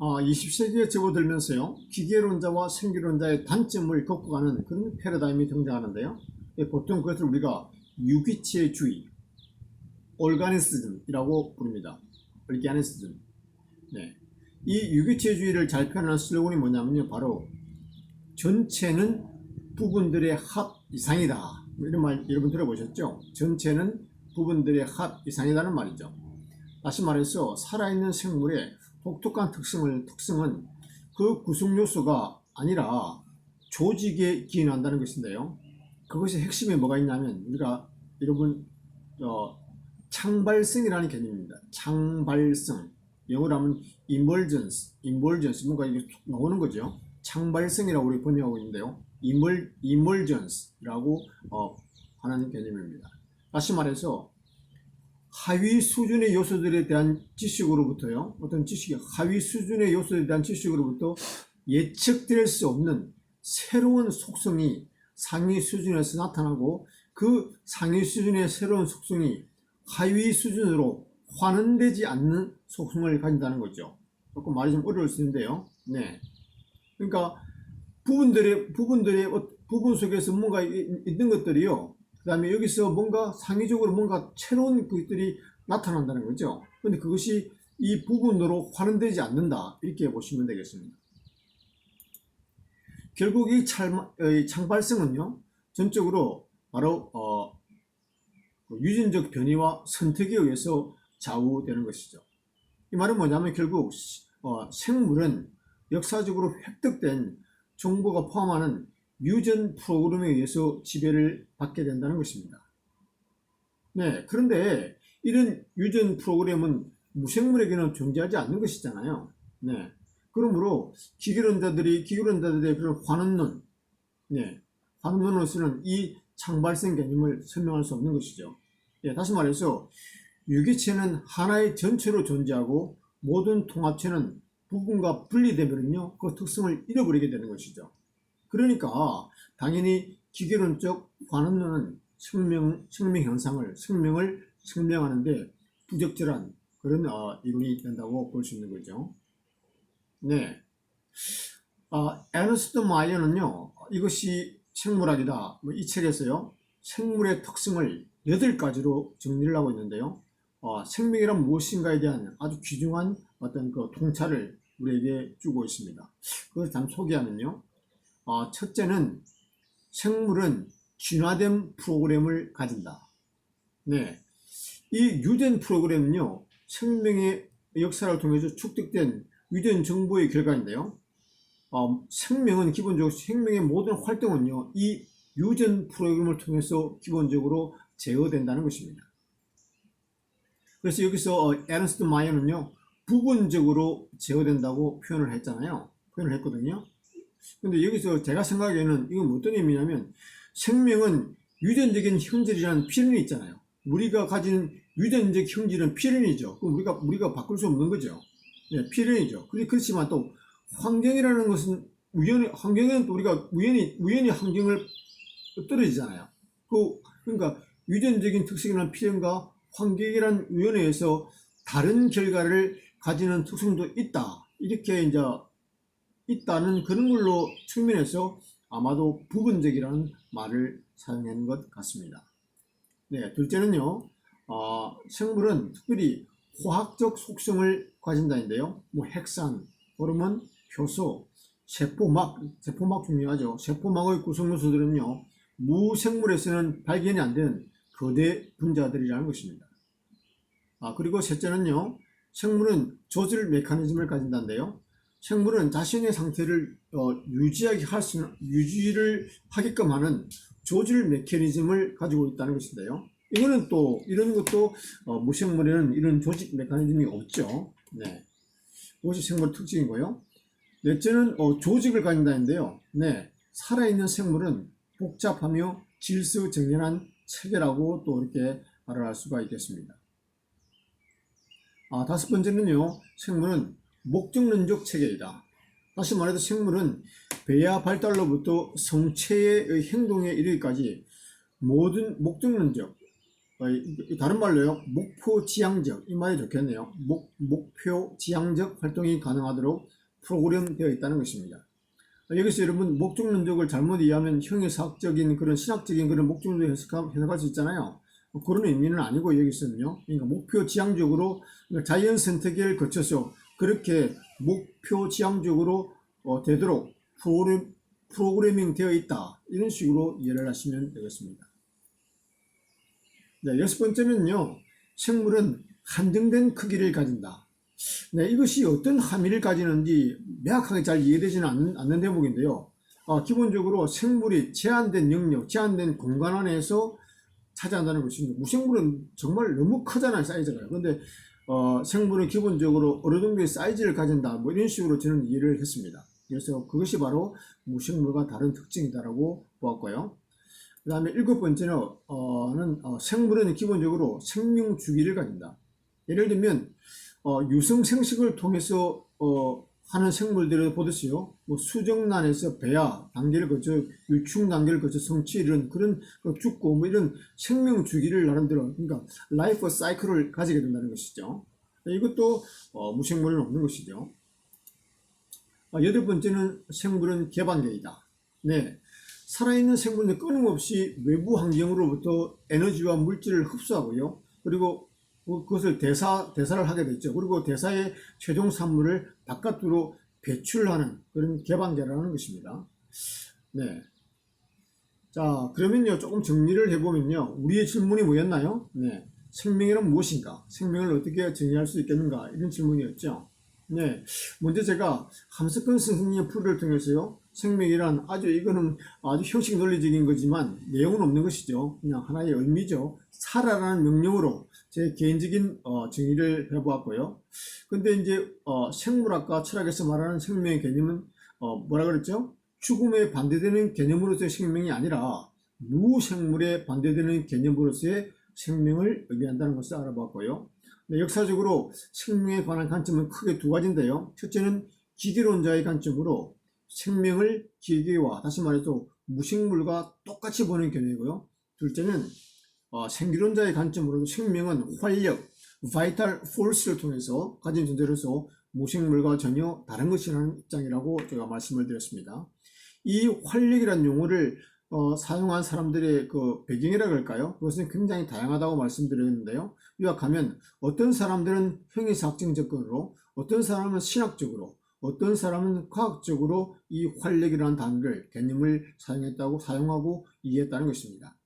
아, 20세기에 접어들면서요, 기계론자와 생기론자의 단점을 걷고가는 그런 패러다임이 등장하는데요. 예, 보통 그것을 우리가 유기체주의, 올가니스즘이라고 부릅니다. 올가니스즘. 네. 이 유기체주의를 잘 표현하는 슬로건이 뭐냐면요, 바로 전체는 부분들의 합 이상이다. 뭐 이런 말 여러분 들어보셨죠? 전체는 부분들의 합 이상이다는 말이죠. 다시 말해서 살아있는 생물의 독특한 특성을 특성은 그 구성 요소가 아니라 조직에 기인한다는 것인데요. 그것이 핵심에 뭐가 있냐면 우리가 여러분 어, 창발성이라는 개념입니다. 창발성 영어로 하면 emergence, emergence 뭔가 이게 툭 나오는 거죠. 창발성이라고 우리 번역하고 있는데요. emer, emergence라고 어, 하는 개념입니다. 다시 말해서 하위 수준의 요소들에 대한 지식으로부터요. 어떤 지식이 하위 수준의 요소에 대한 지식으로부터 예측될 수 없는 새로운 속성이 상위 수준에서 나타나고 그 상위 수준의 새로운 속성이 하위 수준으로 환원되지 않는 속성을 가진다는 거죠. 조금 말이 좀 어려울 수 있는데요. 네. 그러니까 부분들의 부분들의 어- 부분 속에서 뭔가 이- 있는 것들이요. 그다음에 여기서 뭔가 상위적으로 뭔가 새로운 것들이 나타난다는 거죠. 근데 그것이 이 부분으로 환원되지 않는다 이렇게 보시면 되겠습니다. 결국 이, 찰, 이 창발성은요 전적으로 바로 어, 그 유전적 변이와 선택에 의해서 좌우되는 것이죠. 이 말은 뭐냐면 결국 시- 어, 생물은 역사적으로 획득된 정보가 포함하는 유전 프로그램에 의해서 지배를 받게 된다는 것입니다. 네, 그런데 이런 유전 프로그램은 무생물에게는 존재하지 않는 것이잖아요. 네, 그러므로 기계론자들이 기계론자들의 그런 환원론, 네, 환원론으로서는 이 창발성 개념을 설명할 수 없는 것이죠. 예, 다시 말해서 유기체는 하나의 전체로 존재하고 모든 통합체는 부분과 분리되면요 그 특성을 잃어버리게 되는 것이죠. 그러니까 당연히 기계론적 환원론은 생명 생명 현상을 생명을 설명하는데 부적절한 그런 어, 이론이 된다고 볼 수 있는 거죠. 네. 아, 에너스트 마이어는요, 이것이 생물학이다. 뭐 이 책에서요, 생물의 특성을 여덟 가지로 정리를 하고 있는데요. 어, 생명이란 무엇인가에 대한 아주 귀중한 어떤 그 통찰을 우리에게 주고 있습니다. 그것을 잠 소개하면요. 어, 첫째는 생물은 진화된 프로그램을 가진다. 네. 이 유전 프로그램은요, 생명의 역사를 통해서 축적된 유전 정보의 결과인데요. 어, 생명은 기본적으로 생명의 모든 활동은요, 이 유전 프로그램을 통해서 기본적으로 제어된다는 것입니다. 그래서 여기서 어, 에른스트 마이어는요, 부분적으로 제어된다고 표현을 했잖아요. 표현을 했거든요. 근데 여기서 제가 생각에는 이건 어떤 의미냐면 생명은 유전적인 형질이라는 필연이 있잖아요. 우리가 가진 유전적 형질은 필연이죠. 그럼 우리가 우리가 바꿀 수 없는 거죠. 네, 필연이죠. 그렇- 그렇지만 또 환경이라는 것은 우연히 환경은 또 우리가 우연히 우연히 환경을 떨어지잖아요. 그 그러니까 유전적인 특성이라는 필연과 환경이라는 우연에서 다른 결과를 가지는 특성도 있다. 이렇게 이제 있다는 그런 걸로 측면에서 아마도 부분적이라는 말을 사용한 것 같습니다. 네, 둘째는요, 어, 생물은 특별히 화학적 속성을 가진다인데요. 뭐 핵산, 호르몬, 효소, 세포막, 세포막 중요하죠. 세포막의 구성 요소들은요, 무생물에서는 발견이 안 되는 거대 분자들이라는 것입니다. 아, 그리고 셋째는요, 생물은 조절 메커니즘을 가진다는데요. 생물은 자신의 상태를 어, 유지하게 할 수, 유지를 하게끔 하는 조절 메커니즘을 가지고 있다는 것인데요. 이거는 또, 이런 것도, 어, 무생물에는 이런 조직 메커니즘이 없죠. 네. 그것이 생물 특징이고요. 넷째는, 어, 조직을 가진다는데요. 네. 살아있는 생물은 복잡하며 질서정연한 체계라고 또 이렇게 말을 할 수가 있겠습니다. 아, 다섯 번째는요, 생물은 목적론적 체계이다. 다시 말해서 생물은 배아 발달로부터 성체의 행동에 이르기까지 모든 목적론적, 다른 말로요, 목표 지향적, 이 말이 좋겠네요. 목, 목표 지향적 활동이 가능하도록 프로그램되어 있다는 것입니다. 어, 여기서 여러분, 목적론적을 잘못 이해하면 형이사학적인 그런 신학적인 그런 목적론적 해석하- 해석할 수 있잖아요. 어, 그런 의미는 아니고 여기서는요. 그러니까 목표 지향적으로 그러니까 자연 선택을 거쳐서 그렇게 목표 지향적으로 어, 되도록 프로그램, 프로그래밍 되어 있다. 이런 식으로 이해를 하시면 되겠습니다. 네, 여섯 번째는요. 생물은 한정된 크기를 가진다. 네, 이것이 어떤 함의를 가지는지 명확하게 잘 이해되지는 않는, 않는 대목인데요. 아, 기본적으로 생물이 제한된 영역, 제한된 공간 안에서 차지한다는 것입니다. 무생물은 정말 너무 크잖아요, 사이즈가요. 근데 어, 생물은 기본적으로 어느 정도의 사이즈를 가진다. 뭐 이런 식으로 저는 이해를 했습니다. 그래서 그것이 바로 무생물과 다른 특징이다라고 보았고요. 그 다음에 일곱 번째는 어, 는, 어, 생물은 기본적으로 생명 주기를 가진다. 예를 들면 어, 유성 생식을 통해서 어, 하는 생물들을 보듯이요, 뭐 수정란에서 배아 단계를 거쳐 유충 단계를 거쳐 성취 이런 그런 그 죽고 뭐 이런 생명 주기를 나름대로 그러니까 라이프 사이클을 가지게 된다는 것이죠. 이것도 어, 무생물은 없는 것이죠. 아, 여덟 번째는 생물은 개방계이다. 네. 살아있는 생물은 끊임없이 외부 환경으로부터 에너지와 물질을 흡수하고요. 그리고 그- 그것을 대사, 대사를 하게 됐죠. 그리고 대사의 최종 산물을 바깥으로 배출하는 그런 개방계라는 것입니다. 네. 자, 그러면요, 조금 정리를 해보면요. 우리의 질문이 뭐였나요? 네. 생명이란 무엇인가? 생명을 어떻게 정의할 수 있겠는가? 이런 질문이었죠. 네. 먼저 제가 함석근 선생님의 풀을 통해서요. 생명이란 아주 이거는 아주 형식 논리적인 거지만 내용은 없는 것이죠. 그냥 하나의 의미죠. 살아라는 명령으로 제 개인적인 어, 정의를 해보았고요. 근데 이제 어, 생물학과 철학에서 말하는 생명의 개념은 어, 뭐라 그랬죠? 죽음에 반대되는 개념으로서의 생명이 아니라 무생물에 반대되는 개념으로서의 생명을 의미한다는 것을 알아봤고요. 네, 역사적으로 생명에 관한 관점은 크게 두 가지인데요. 첫째는 기계론자의 관점으로 생명을 기계와 다시 말해서 무생물과 똑같이 보는 견해이고요. 둘째는 어, 생기론자의 관점으로 생명은 활력, vital force를 통해서 가진 존재로서 무생물과 전혀 다른 것이라는 입장이라고 제가 말씀을 드렸습니다. 이 활력이라는 용어를 어, 사용한 사람들의 그 배경이라 그럴까요? 그것은 굉장히 다양하다고 말씀드렸는데요. 요약하면 어떤 사람들은 형이사학적 접근으로, 어떤 사람은 신학적으로, 어떤 사람은 과학적으로 이 활력이라는 단어를 개념을 사용했다고 사용하고 이해했다는 것입니다.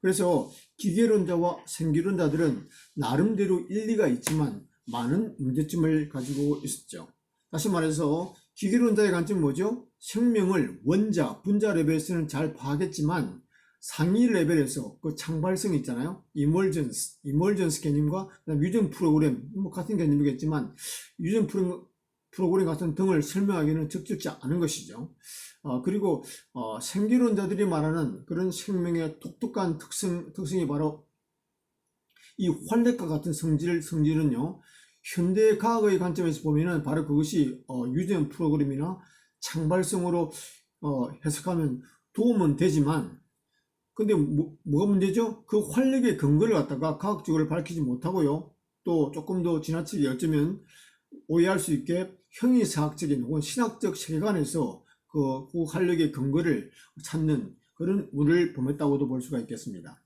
그래서 기계론자와 생기론자들은 나름대로 일리가 있지만 많은 문제점을 가지고 있었죠. 다시 말해서 기계론자의 관점은 뭐죠? 생명을 원자, 분자 레벨에서는 잘 파악했지만 상위 레벨에서 그 창발성 있잖아요. 이멀전스, 이멀전스 개념과 유전 프로그램, 뭐 같은 개념이겠지만 유전 프로, 프로그램 같은 등을 설명하기는 적절치 않은 것이죠. 어, 그리고 어, 생기론자들이 말하는 그런 생명의 독특한 특성, 특성이 바로 이 활력과 같은 성질, 성질은요, 현대 과학의 관점에서 보면은 바로 그것이 어, 유전 프로그램이나 창발성으로 어, 해석하면 도움은 되지만, 근데 뭐, 뭐가 문제죠? 그 활력의 근거를 갖다가 과학적으로 밝히지 못하고요. 또 조금 더 지나치게 어쩌면 오해할 수 있게 형이사학적인 혹은 신학적 세계관에서 그, 그 활력의 근거를 찾는 그런 운을 범했다고도 볼 수가 있겠습니다.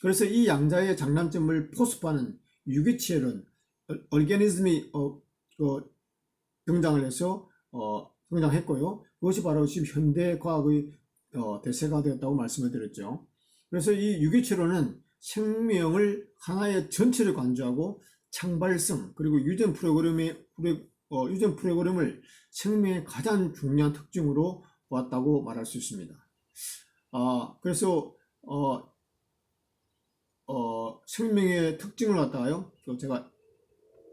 그래서 이 양자의 장단점을 포섭하는 유기체론, 얼게니즘이 어, 그 등장을 해서 어, 등장했고요. 그것이 바로 지금 현대 과학의 어, 대세가 되었다고 말씀을 드렸죠. 그래서 이 유기체론은 생명을 하나의 전체를 관주하고 창발성 그리고 유전 프로그램의 어, 유전 프로그램을 생명의 가장 중요한 특징으로 보았다고 말할 수 있습니다. 아 그래서 어, 어, 생명의 특징을 갖다가요. 그 제가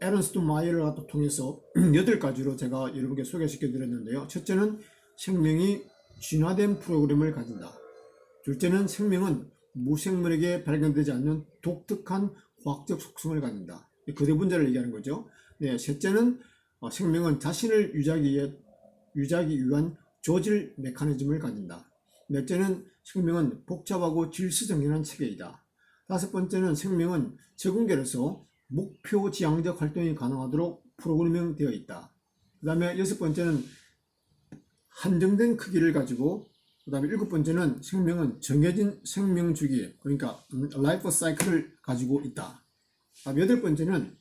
에런스트 마이어를 갖다 통해서 여덟 가지로 제가 여러분께 소개시켜 드렸는데요. 첫째는 생명이 진화된 프로그램을 가진다. 둘째는 생명은 무생물에게 발견되지 않는 독특한 과학적 속성을 가진다. 거대 분자를 얘기하는 거죠. 네, 셋째는 어, 생명은 자신을 유지하기 위해 유지하기 위한 조질 메커니즘을 가진다. 넷째는 생명은 복잡하고 질서정연한 체계이다. 다섯 번째는 생명은 제공계로서 목표 지향적 활동이 가능하도록 프로그래밍 되어 있다. 그 다음에 여섯 번째는 한정된 크기를 가지고 그 다음에 일곱 번째는 생명은 정해진 생명 주기 그러니까 음, 라이프 사이클을 가지고 있다. 다음 여덟 번째는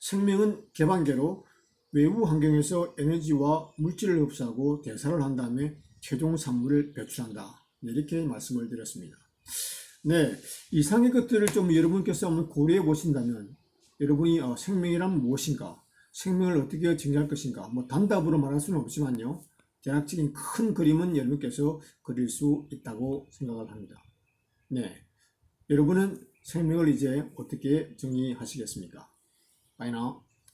생명은 개방계로 외부 환경에서 에너지와 물질을 흡수하고 대사를 한 다음에 최종 산물을 배출한다. 네, 이렇게 말씀을 드렸습니다. 네, 이상의 것들을 좀 여러분께서 한번 고려해 보신다면 여러분이 어, 생명이란 무엇인가, 생명을 어떻게 정의할 것인가, 뭐 단답으로 말할 수는 없지만요. 대략적인 큰 그림은 여러분께서 그릴 수 있다고 생각을 합니다. 네, 여러분은 생명을 이제 어떻게 정의하시겠습니까? Bye now.